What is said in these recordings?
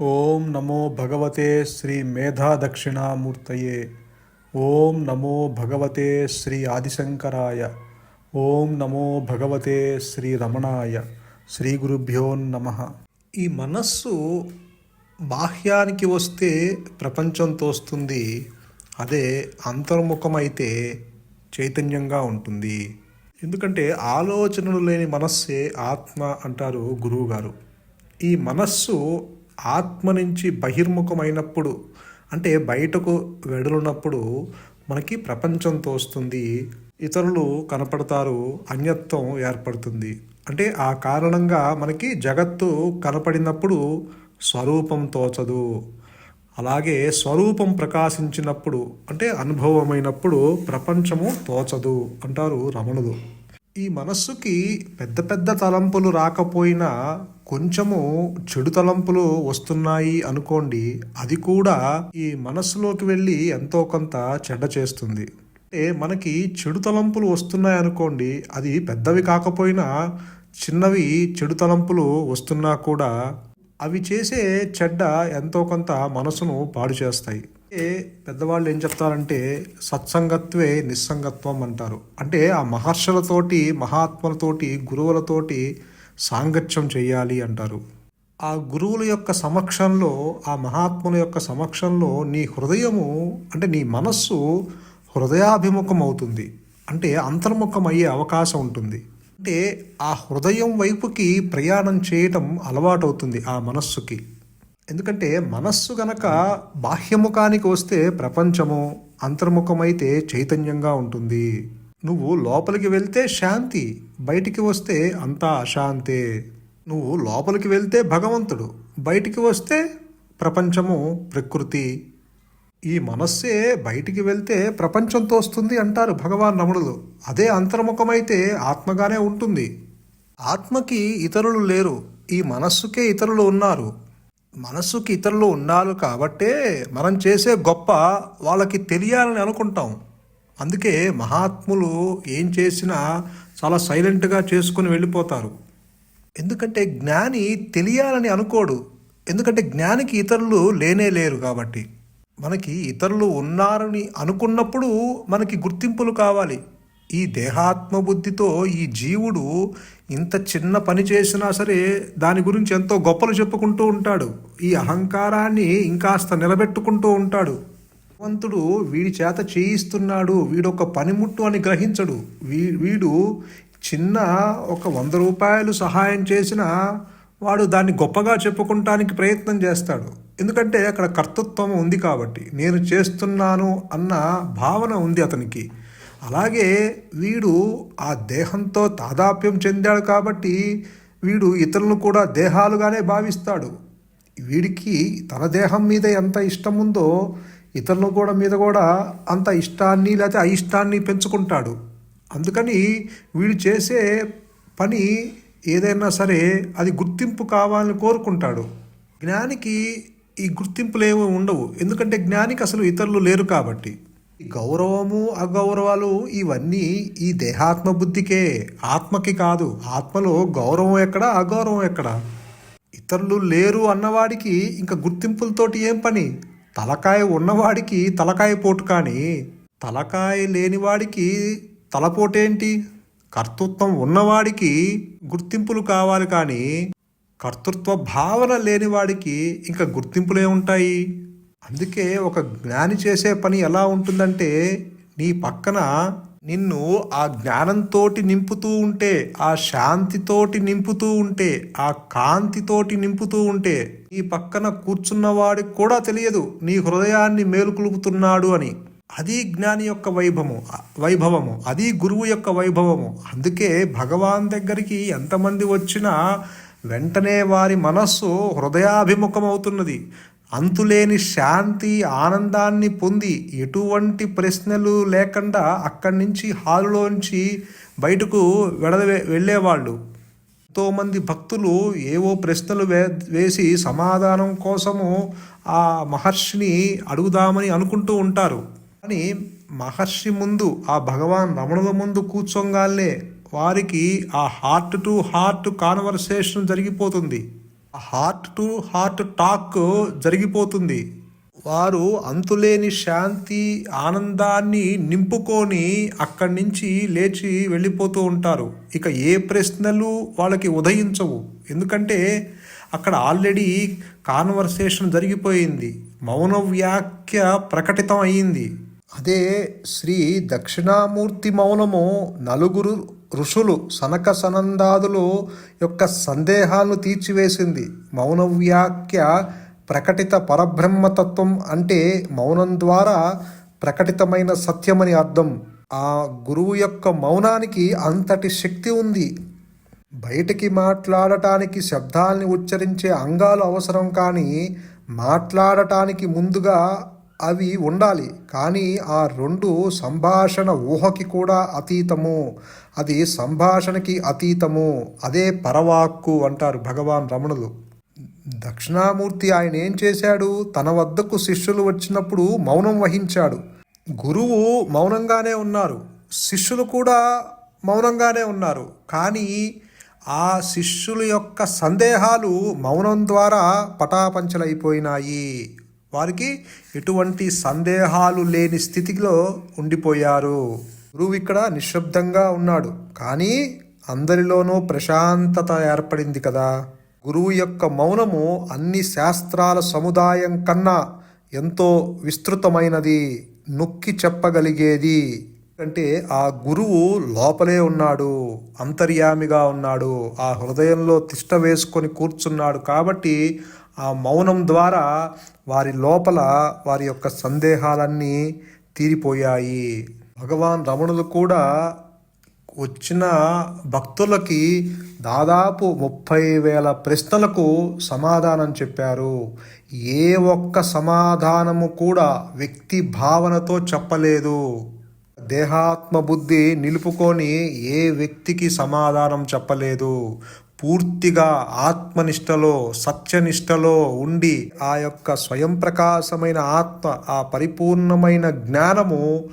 ఓం నమో భగవతే శ్రీ మేధా దక్షిణామూర్తయే ఓం నమో భగవతే శ్రీ ఆదిశంకరాయ. ఓం నమో భగవతే శ్రీ రమణాయ. శ్రీ గురుభ్యో నమ. ఈ మనస్సు బాహ్యానికి వస్తే ప్రపంచం తోస్తుంది అదే అంతర్ముఖమైతే చైతన్యంగా ఉంటుంది. ఎందుకంటే ఆలోచనలు లేని మనస్సే ఆత్మ అంటారు గురువుగారు. ఈ మనస్సు ఆత్మ నుంచి బహిర్ముఖమైనప్పుడు అంటే బయటకు వెడలున్నప్పుడు మనకి ప్రపంచం తోస్తుంది ఇతరులు కనపడతారు అన్యత్వం ఏర్పడుతుంది. అంటే ఆ కారణంగా మనకి జగత్తు కనపడినప్పుడు స్వరూపం తోచదు. అలాగే స్వరూపం ప్రకాశించినప్పుడు అంటే అనుభవమైనప్పుడు ప్రపంచము తోచదు అంటారు రమణులు. ఈ మనస్సుకి పెద్ద పెద్ద తలంపులు రాకపోయినా కొంచెము చెడు తలంపులు వస్తున్నాయి అనుకోండి అది కూడా ఈ మనస్సులోకి వెళ్ళి ఎంతో కొంత చెడ్డ చేస్తుంది. అంటే మనకి చెడు తలంపులు వస్తున్నాయి అనుకోండి అది పెద్దవి కాకపోయినా చిన్నవి చెడు తలంపులు వస్తున్నా కూడా అవి చేసే చెడ్డ ఎంతో కొంత మనసును పాడు చేస్తాయి. పెద్దవాళ్ళు ఏం చెప్తారంటే సత్సంగత్వే నిస్సంగత్వం అంటారు. అంటే ఆ మహర్షులతోటి మహాత్ములతోటి గురువులతోటి సాంగత్యం చేయాలి అంటారు. ఆ గురువుల యొక్క సమక్షంలో ఆ మహాత్ముల యొక్క సమక్షంలో నీ హృదయము అంటే నీ మనస్సు హృదయాభిముఖం అవుతుంది అంటే అంతర్ముఖం అయ్యే అవకాశం ఉంటుంది. అంటే ఆ హృదయం వైపుకి ప్రయాణం చేయటం అలవాటవుతుంది ఆ మనస్సుకి. ఎందుకంటే మనస్సు గనక బాహ్యముఖానికి వస్తే ప్రపంచము అంతర్ముఖమైతే చైతన్యంగా ఉంటుంది. నువ్వు లోపలికి వెళ్తే శాంతి బయటికి వస్తే అంతా అశాంతే. నువ్వు లోపలికి వెళ్తే భగవంతుడు బయటికి వస్తే ప్రపంచము ప్రకృతి. ఈ మనస్సే బయటికి వెళ్తే ప్రపంచంతో వస్తుంది అంటారు భగవాన్ రమణులు. అదే అంతర్ముఖమైతే ఆత్మగానే ఉంటుంది. ఆత్మకి ఇతరులు లేరు. ఈ మనస్సుకే ఇతరులు ఉన్నారు. మనస్సుకి ఇతరులు ఉన్నారు కాబట్టే మనం చేసే గొప్ప వాళ్ళకి తెలియాలని అనుకుంటాం. అందుకే మహాత్ములు ఏం చేసినా చాలా సైలెంట్గా చేసుకుని వెళ్ళిపోతారు. ఎందుకంటే జ్ఞాని తెలియాలని అనుకోడు. ఎందుకంటే జ్ఞానికి ఇతరులు లేనే లేరు కాబట్టి. మనకి ఇతరులు ఉన్నారని అనుకున్నప్పుడు మనకి గుర్తింపులు కావాలి. ఈ దేహాత్మబుద్ధితో ఈ జీవుడు ఇంత చిన్న పని చేసినా సరే దాని గురించి ఎంతో గొప్పలు చెప్పుకుంటూ ఉంటాడు. ఈ అహంకారాన్ని ఇంకాస్త నిలబెట్టుకుంటూ ఉంటాడు. భగవంతుడు వీడి చేత చేయిస్తున్నాడు. వీడు ఒక పనిముట్టు అని గ్రహించడు. వీ వీడు చిన్న ఒక వంద రూపాయలు సహాయం చేసిన వాడు దాన్ని గొప్పగా చెప్పుకుంటానికి ప్రయత్నం చేస్తాడు. ఎందుకంటే అక్కడ కర్తృత్వం ఉంది కాబట్టి. నేను చేస్తున్నాను అన్న భావన ఉంది అతనికి. అలాగే వీడు ఆ దేహంతో తాదాప్యం చెందాడు కాబట్టి వీడు ఇతరులను కూడా దేహాలుగానే భావిస్తాడు. వీడికి తన దేహం మీద ఎంత ఇష్టం ఉందో ఇతరుల కూడా మీద కూడా అంత ఇష్టాన్ని లేకపోతే అయిష్టాన్ని పెంచుకుంటాడు. అందుకని వీడు చేసే పని ఏదైనా సరే అది గుర్తింపు కావాలని కోరుకుంటాడు. జ్ఞానికి ఈ గుర్తింపులు ఏమీ ఉండవు. ఎందుకంటే జ్ఞానికి అసలు ఇతరులు లేరు కాబట్టి. గౌరవము అగౌరవాలు ఇవన్నీ ఈ దేహాత్మ బుద్ధికే. ఆత్మకి కాదు ఆత్మలో గౌరవం ఎక్కడ అగౌరవం ఎక్కడ? ఇతరులు లేరు అన్నవాడికి ఇంకా గుర్తింపులతోటి ఏం పని? తలకాయ ఉన్నవాడికి తలకాయ పోటు కానీ తలకాయ లేనివాడికి తలపోటేంటి? కర్తృత్వం ఉన్నవాడికి గుర్తింపులు కావాలి కానీ కర్తృత్వ భావన లేనివాడికి ఇంకా గుర్తింపులే ఉంటాయి. అందుకే ఒక జ్ఞాని చేసే పని ఎలా ఉంటుందంటే నీ పక్కన నిన్ను ఆ జ్ఞానంతోటి నింపుతూ ఉంటే ఆ శాంతితోటి నింపుతూ ఉంటే ఆ కాంతితోటి నింపుతూ ఉంటే నీ పక్కన కూర్చున్నవాడికి కూడా తెలియదు నీ హృదయాన్ని మేలుకొలుపుతున్నాడు అని. అది జ్ఞాని యొక్క వైభవము వైభవము అది గురువు యొక్క వైభవము. అందుకే భగవాన్ దగ్గరికి ఎంతమంది వచ్చినా వెంటనే వారి మనస్సు హృదయాభిముఖమవుతున్నది. అంతులేని శాంతి ఆనందాన్ని పొంది ఎటువంటి ప్రశ్నలు లేకుండా అక్కడి నుంచి హాలులోంచి బయటకు వెడ వెళ్ళేవాళ్ళు. ఎంతోమంది భక్తులు ఏవో ప్రశ్నలు వే వేసి సమాధానం కోసము ఆ మహర్షిని అడుగుదామని అనుకుంటూ ఉంటారు. కానీ మహర్షి ముందు ఆ భగవాన్ రమణుల ముందు కూర్చోగానే వారికి ఆ హార్ట్ టు హార్ట్ కాన్వర్సేషన్ జరిగిపోతుంది. హార్ట్ టు హార్ట్ టాక్ జరిగిపోతుంది. వారు అంతులేని శాంతి ఆనందాన్ని నింపుకొని అక్కడి నుంచి లేచి వెళ్ళిపోతూ ఉంటారు. ఇక ఏ ప్రశ్నలు వాళ్ళకి ఉదయించవు. ఎందుకంటే అక్కడ ఆల్రెడీ కాన్వర్సేషన్ జరిగిపోయింది. మౌన వ్యాఖ్య ప్రకటితం అయింది. అదే శ్రీ దక్షిణామూర్తి మౌనము నలుగురు ఋషులు సనక సనందాదులు యొక్క సందేహాలను తీర్చివేసింది. మౌన వ్యాఖ్య ప్రకటిత పరబ్రహ్మతత్వం అంటే మౌనం ద్వారా ప్రకటితమైన సత్యమని అర్థం. ఆ గురువు యొక్క మౌనానికి అంతటి శక్తి ఉంది. బయటికి మాట్లాడటానికి శబ్దాల్ని ఉచ్చరించే అంగాలు అవసరం కానీ మాట్లాడటానికి ముందుగా అవి ఉండాలి. కానీ ఆ రెండు సంభాషణ ఊహకి కూడా అతీతము. అది సంభాషణకి అతీతము. అదే పరవాక్కు అంటారు భగవాన్ రమణులు. దక్షిణామూర్తి ఆయన ఏం చేశాడు? తన వద్దకు శిష్యులు వచ్చినప్పుడు మౌనం వహించాడు. గురువు మౌనంగానే ఉన్నారు. శిష్యులు కూడా మౌనంగానే ఉన్నారు. కానీ ఆ శిష్యుల యొక్క సందేహాలు మౌనం ద్వారా పటాపంచలైపోయినాయి. వారికి ఎటువంటి సందేహాలు లేని స్థితిలో ఉండిపోయారు. గురువు ఇక్కడ నిశ్శబ్దంగా ఉన్నాడు. కానీ అందరిలోనూ ప్రశాంతత ఏర్పడింది కదా. గురువు యొక్క మౌనము అన్ని శాస్త్రాల సముదాయం కన్నా ఎంతో విస్తృతమైనది నొక్కి చెప్పగలిగేది. అంటే ఆ గురువు లోపలే ఉన్నాడు అంతర్యామిగా ఉన్నాడు. ఆ హృదయంలో తిష్ట వేసుకొని కూర్చున్నాడు కాబట్టి ఆ మౌనం ద్వారా వారి లోపల వారి యొక్క సందేహాలన్నీ తీరిపోయాయి. భగవాన్ రమణులు కూడా వచ్చిన భక్తులకి దాదాపు ముప్పై వేల ప్రశ్నలకు సమాధానం చెప్పారు. ఏ ఒక్క సమాధానము కూడా వ్యక్తి భావనతో చెప్పలేదు. దేహాత్మ బుద్ధి నిలుపుకొని ఏ వ్యక్తికి సమాధానం చెప్పలేదు. పూర్తిగా ఆత్మనిష్టలో సత్యనిష్టలో ఉండి ఆ యొక్క స్వయం ప్రకాశమైన ఆత్మ ఆ పరిపూర్ణమైన జ్ఞానము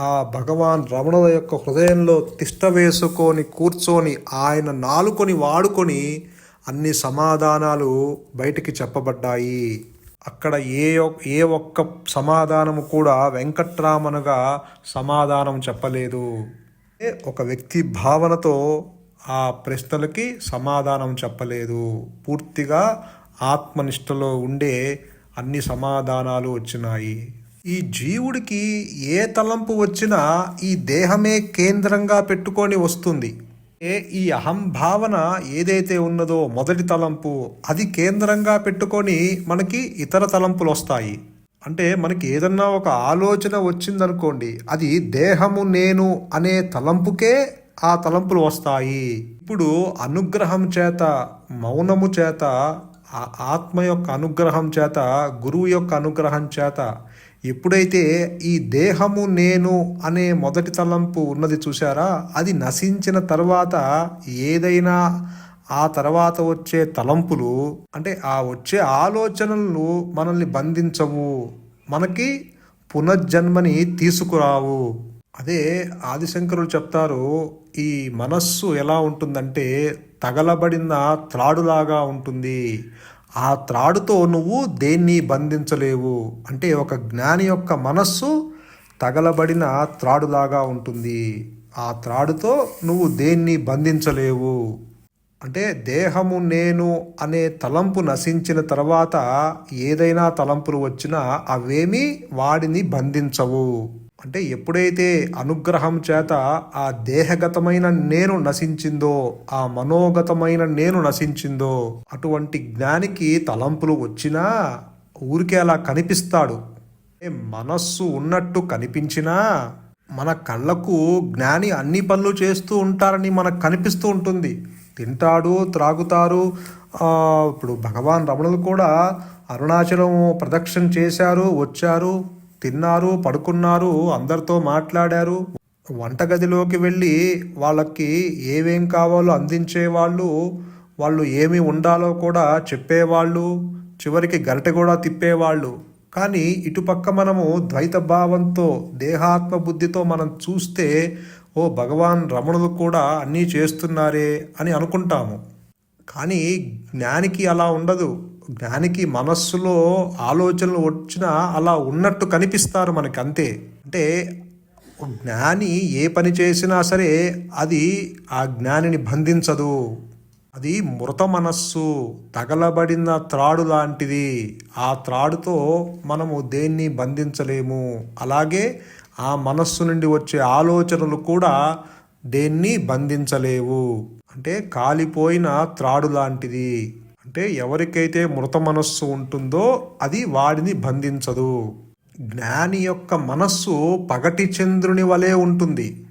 ఆ భగవాన్ రమణుల యొక్క హృదయంలో తిష్ట వేసుకొని కూర్చొని ఆయన నాలుకొని వాడుకొని అన్ని సమాధానాలు బయటికి చెప్పబడ్డాయి. అక్కడ ఏ ఏ ఒక్క సమాధానము కూడా వెంకట్రామనుగా సమాధానం చెప్పలేదు. ఏ ఒక వ్యక్తి భావనతో ఆ ప్రశ్నలకి సమాధానం చెప్పలేదు. పూర్తిగా ఆత్మనిష్టలో ఉండే అన్ని సమాధానాలు వచ్చినాయి. ఈ జీవుడికి ఏ తలంపు వచ్చినా ఈ దేహమే కేంద్రంగా పెట్టుకొని వస్తుంది. ఏ ఈ అహం భావన ఏదైతే ఉన్నదో మొదటి తలంపు అది కేంద్రంగా పెట్టుకొని మనకి ఇతర తలంపులు వస్తాయి. అంటే మనకి ఏదన్నా ఒక ఆలోచన వచ్చిందనుకోండి అది దేహము నేను అనే తలంపుకే ఆ తలంపులు వస్తాయి. ఇప్పుడు అనుగ్రహం చేత మౌనము చేత ఆ ఆత్మ యొక్క అనుగ్రహం చేత గురువు యొక్క అనుగ్రహం చేత ఎప్పుడైతే ఈ దేహము నేను అనే మొదటి తలంపు ఉన్నది చూసారా అది నశించిన తర్వాత ఏదైనా ఆ తర్వాత వచ్చే తలంపులు అంటే ఆ వచ్చే ఆలోచనలు మనల్ని బంధించవు. మనకి పునర్జన్మని తీసుకురావు. అదే ఆదిశంకరులు చెప్తారు ఈ మనస్సు ఎలా ఉంటుందంటే తగలబడిన త్రాడులాగా ఉంటుంది. ఆ త్రాడుతో నువ్వు దేన్ని బంధించలేవు? అంటే ఒక జ్ఞాని యొక్క మనస్సు తగలబడిన త్రాడులాగా ఉంటుంది. ఆ త్రాడుతో నువ్వు దేన్ని బంధించలేవు? అంటే దేహము నేను అనే తలంపు నశించిన తర్వాత ఏదైనా తలంపులు వచ్చినా అవేమీ వాడిని బంధించవు. అంటే ఎప్పుడైతే అనుగ్రహం చేత ఆ దేహగతమైన నేను నశించిందో ఆ మనోగతమైన నేను నశించిందో అటువంటి జ్ఞానికి తలంపులు వచ్చినా ఊరికే అలా కనిపిస్తాడు. ఏ మనస్సు ఉన్నట్టు కనిపించినా మన కళ్ళకు జ్ఞాని అన్ని పనులు చేస్తూ ఉంటారని మనకు కనిపిస్తూ ఉంటుంది. తింటాడు త్రాగుతారు. ఇప్పుడు భగవాన్ రమణులు కూడా అరుణాచలం ప్రదక్షిణ చేశారు వచ్చారు. తిన్నారు పడుకున్నారు అందరితో మాట్లాడారు. వంటగదిలోకి వెళ్ళి వాళ్ళకి ఏమేం కావాలో అందించేవాళ్ళు వాళ్ళు ఏమి ఉండాలో కూడా చెప్పేవాళ్ళు చివరికి గరిట కూడా తిప్పేవాళ్ళు. కానీ ఇటుపక్క మనము ద్వైత భావంతో దేహాత్మ బుద్ధితో మనం చూస్తే ఓ భగవాన్ రమణులు కూడా అన్నీ చేస్తున్నారే అని అనుకుంటాము. కానీ జ్ఞానికి అలా ఉండదు. జ్ఞానికి మనస్సులో ఆలోచనలు వచ్చినా అలా ఉన్నట్టు కనిపిస్తారు మనకి అంతే అంటే జ్ఞాని ఏ పని చేసినా సరే అది ఆ జ్ఞానిని బంధించదు. అది మృత మనస్సు తగలబడిన త్రాడు లాంటిది. ఆ త్రాడుతో మనము దేన్ని బంధించలేము. అలాగే ఆ మనస్సు నుండి వచ్చే ఆలోచనలు కూడా దేన్ని బంధించలేవు. అంటే కాలిపోయిన త్రాడు లాంటిది. అంటే ఎవరికైతే మృత మనస్సు ఉంటుందో అది వాడిని బంధించదు. జ్ఞాని యొక్క మనస్సు పగటి చంద్రుని వలె ఉంటుంది.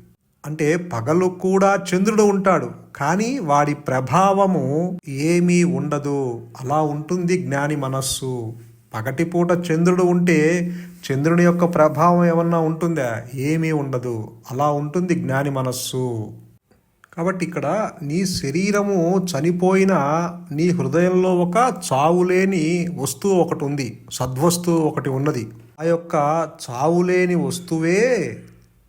అంటే పగలు కూడా చంద్రుడు ఉంటాడు కానీ వాడి ప్రభావము ఏమీ ఉండదు. అలా ఉంటుంది జ్ఞాని మనస్సు. పగటిపూట చంద్రుడు ఉంటే చంద్రుని యొక్క ప్రభావం ఏమన్నా ఉంటుందా? ఏమీ ఉండదు. అలా ఉంటుంది జ్ఞాని మనస్సు. కాబట్టి ఇక్కడ నీ శరీరము చనిపోయినా నీ హృదయంలో ఒక చావులేని వస్తువు ఒకటి ఉంది. సద్వస్తువు ఒకటి ఉన్నది. ఆ యొక్క చావులేని వస్తువే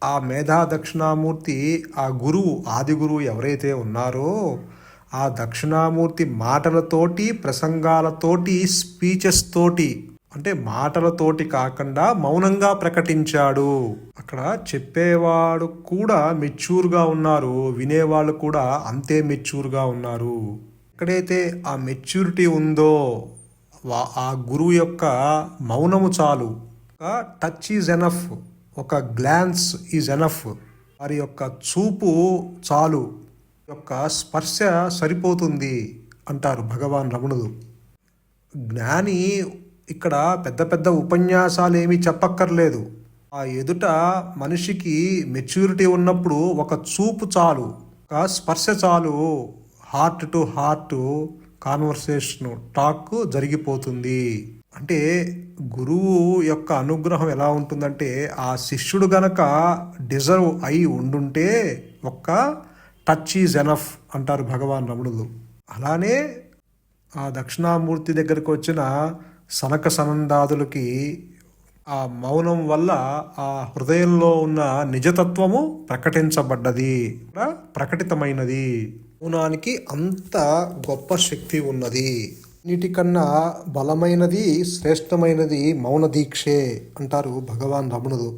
ఆ మేధా దక్షిణామూర్తి ఆ గురువు ఆది గురువు ఎవరైతే ఉన్నారో ఆ దక్షిణామూర్తి మాటలతోటి ప్రసంగాలతోటి స్పీచెస్ తోటి అంటే మాటలతోటి కాకుండా మౌనంగా ప్రకటించాడు. అక్కడ చెప్పేవాడు కూడా మెచ్యూర్గా ఉన్నారు. వినేవాళ్ళు కూడా అంతే మెచ్యూర్గా ఉన్నారు. ఎక్కడైతే ఆ మెచ్యూరిటీ ఉందో వా- ఆ గురువు యొక్క మౌనము చాలు. టచ్ ఈజ్ ఎనఫ్ ఒక గ్లాన్స్ ఈజ్ ఎనఫ్ వారి యొక్క చూపు చాలు. యొక్క స్పర్శ సరిపోతుంది అంటారు భగవాన్ రమణుడు జ్ఞాని ఇక్కడ పెద్ద పెద్ద ఉపన్యాసాలు ఏమీ చెప్పక్కర్లేదు. ఆ ఎదుట మనిషికి మెచ్యూరిటీ ఉన్నప్పుడు ఒక చూపు చాలు ఒక స్పర్శ చాలు. Heart to heart conversation talk జరిగిపోతుంది. అంటే గురువు యొక్క అనుగ్రహం ఎలా ఉంటుందంటే ఆ శిష్యుడు గనక డిజర్వ్ అయి ఉండుంటే ఒక్క టచ్ ఈజ్ ఎనఫ్ అంటారు భగవాన్ రమణులు అలానే ఆ దక్షిణామూర్తి దగ్గరకు వచ్చిన సనక సనందాదులకి ఆ మౌనం వల్ల ఆ హృదయంలో ఉన్న నిజతత్వము ప్రకటించబడ్డది ప్రకటితమైనది. మౌనానికి అంత గొప్ప శక్తి ఉన్నది. నీటికన్నా బలమైనది శ్రేష్టమైనది మౌన దీక్షే అంటారు భగవాన్ రమణుడు.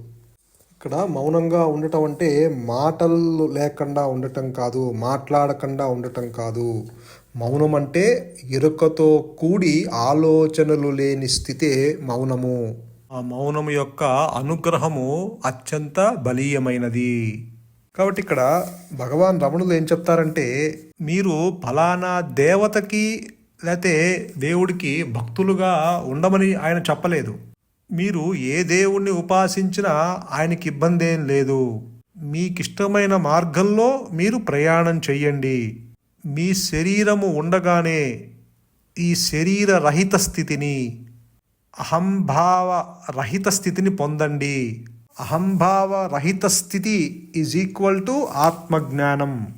ఇక్కడ మౌనంగా ఉండటం అంటే మాటలు లేకుండా ఉండటం కాదు మాట్లాడకుండా ఉండటం కాదు. మౌనం అంటే ఎరుకతో కూడి ఆలోచనలు లేని స్థితే మౌనము. ఆ మౌనము యొక్క అనుగ్రహము అత్యంత బలీయమైనది. కాబట్టి ఇక్కడ భగవాన్ రమణులు ఏం చెప్తారంటే మీరు ఫలానా దేవతకి లేతే దేవుడికి భక్తులుగా ఉండమని ఆయన చెప్పలేదు. మీరు ఏ దేవుణ్ణి ఉపాసించినా ఆయనకి ఇబ్బంది ఏం లేదు. మీకిష్టమైన మార్గంలో మీరు ప్రయాణం చెయ్యండి. మీ శరీరము ఉండగానే ఈ శరీర రహిత స్థితిని అహంభావ రహిత స్థితిని పొందండి. అహంభావ రహిత స్థితి ఈజ్ ఈక్వల్ టు ఆత్మజ్ఞానం.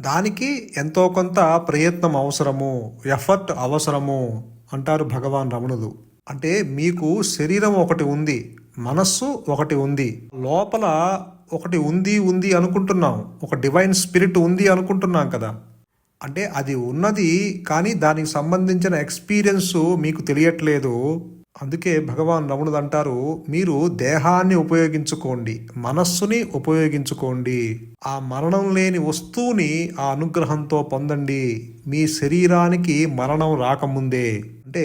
దానికి ఎంతో కొంత ప్రయత్నం అవసరము ఎఫర్ట్ అవసరము అంటారు భగవాన్ రమణులు. అంటే మీకు శరీరం ఒకటి ఉంది మనస్సు ఒకటి ఉంది లోపల ఒకటి ఉంది ఉంది అనుకుంటున్నాం ఒక డివైన్ స్పిరిట్ ఉంది అనుకుంటున్నాం కదా. అంటే అది ఉన్నది కానీ దానికి సంబంధించిన ఎక్స్పీరియన్స్ మీకు తెలియట్లేదు. అందుకే భగవాన్ రమణుడు అంటారు మీరు దేహాన్ని ఉపయోగించుకోండి మనస్సుని ఉపయోగించుకోండి. ఆ మరణం లేని వస్తువుని ఆ అనుగ్రహంతో పొందండి. మీ శరీరానికి మరణం రాకముందే. అంటే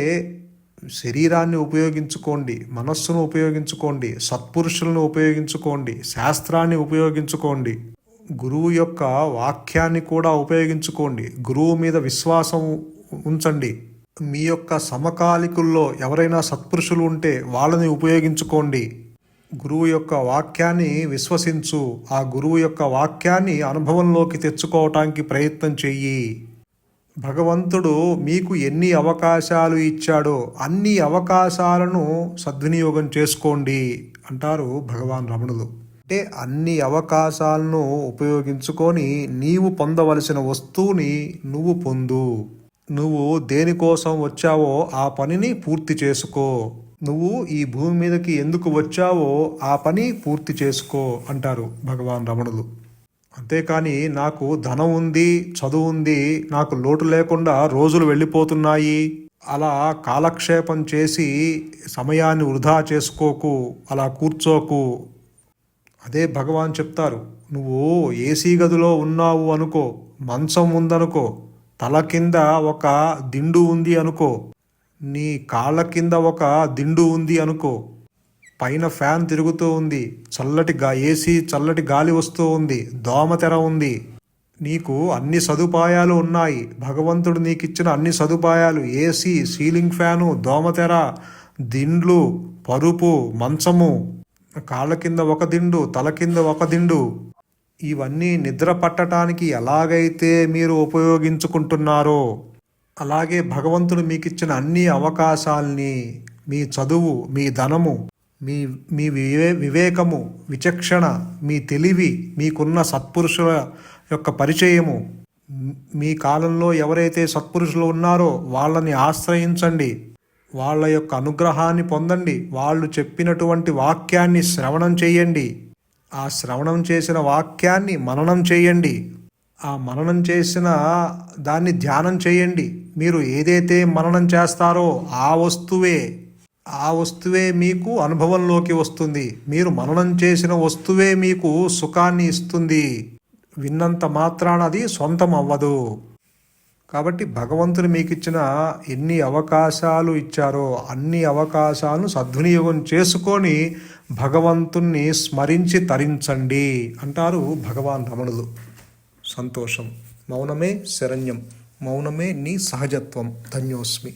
శరీరాన్ని ఉపయోగించుకోండి మనస్సును ఉపయోగించుకోండి సత్పురుషులను ఉపయోగించుకోండి శాస్త్రాన్ని ఉపయోగించుకోండి. గురువు యొక్క వాక్యాన్ని కూడా ఉపయోగించుకోండి. గురువు మీద విశ్వాసం ఉంచండి. మీ యొక్క సమకాలికుల్లో ఎవరైనా సత్పురుషులు ఉంటే వాళ్ళని ఉపయోగించుకోండి. గురువు యొక్క వాక్యాన్ని విశ్వసించు. ఆ గురువు యొక్క వాక్యాన్ని అనుభవంలోకి తెచ్చుకోవటానికి ప్రయత్నం చెయ్యి. భగవంతుడు మీకు ఎన్ని అవకాశాలు ఇచ్చాడో అన్ని అవకాశాలను సద్వినియోగం చేసుకోండి అంటారు భగవాన్ రమణులు. అంటే అన్ని అవకాశాలను ఉపయోగించుకొని నీవు పొందవలసిన వస్తువుని నువ్వు పొందు. నువ్వు దేనికోసం వచ్చావో ఆ పనిని పూర్తి చేసుకో. నువ్వు ఈ భూమి మీదకి ఎందుకు వచ్చావో ఆ పని పూర్తి చేసుకో అంటారు భగవాన్ రమణులు. అంతేకాని నాకు ధనం ఉంది చదువు ఉంది నాకు లోటు లేకుండా రోజులు వెళ్ళిపోతున్నాయి. అలా కాలక్షేపం చేసి సమయాన్ని వృధా చేసుకోకు అలా కూర్చోకు అదే భగవాన్ చెప్తారు నువ్వు ఏసీ గదిలో ఉన్నావు అనుకో మంచం ఉందనుకో తల కింద ఒక దిండు ఉంది అనుకో నీ కాళ్ళ కింద ఒక దిండు ఉంది అనుకో పైన ఫ్యాన్ తిరుగుతూ ఉంది చల్లటి గా ఏసీ చల్లటి గాలి వస్తూ ఉంది దోమ తెర ఉంది నీకు అన్ని సదుపాయాలు ఉన్నాయి భగవంతుడు నీకు ఇచ్చిన అన్ని సదుపాయాలు ఏసీ సీలింగ్ ఫ్యాను దోమతెర దిండ్లు పరుపు మంచము కాళ్ళ కింద ఒక దిండు తల కింద ఒక దిండు. ఇవన్నీ నిద్ర పట్టడానికి ఎలాగైతే మీరు ఉపయోగించుకుంటున్నారో అలాగే భగవంతుడు మీకు ఇచ్చిన అన్ని అవకాశాల్ని మీ చదువు మీ ధనము మీ మీ వివే వివేకము విచక్షణ మీ తెలివి మీకున్న సత్పురుషుల యొక్క పరిచయము మీ కాలంలో ఎవరైతే సత్పురుషులు ఉన్నారో వాళ్ళని ఆశ్రయించండి. వాళ్ళ యొక్క అనుగ్రహాన్ని పొందండి. వాళ్ళు చెప్పినటువంటి వాక్యాన్ని శ్రవణం చేయండి. ఆ శ్రవణం చేసిన వాక్యాన్ని మననం చేయండి. ఆ మననం చేసిన దాన్ని ధ్యానం చేయండి. మీరు ఏదైతే మననం చేస్తారో ఆ వస్తువే. ఆ వస్తువే మీకు అనుభవంలోకి వస్తుంది. మీరు మననం చేసిన వస్తువే మీకు సుఖాన్ని ఇస్తుంది. విన్నంత మాత్రాన అది సొంతం అవ్వదు కాబట్టి భగవంతుడు మీకు ఇచ్చిన ఎన్ని అవకాశాలు ఇచ్చారో అన్ని అవకాశాలను సద్వినియోగం చేసుకొని భగవంతుణ్ణి స్మరించి తరించండి అంటారు భగవాన్ రమణులు. సంతోషం. మౌనమే శరణ్యం. మౌనమే నీ సహజత్వం. ధన్యోస్మి.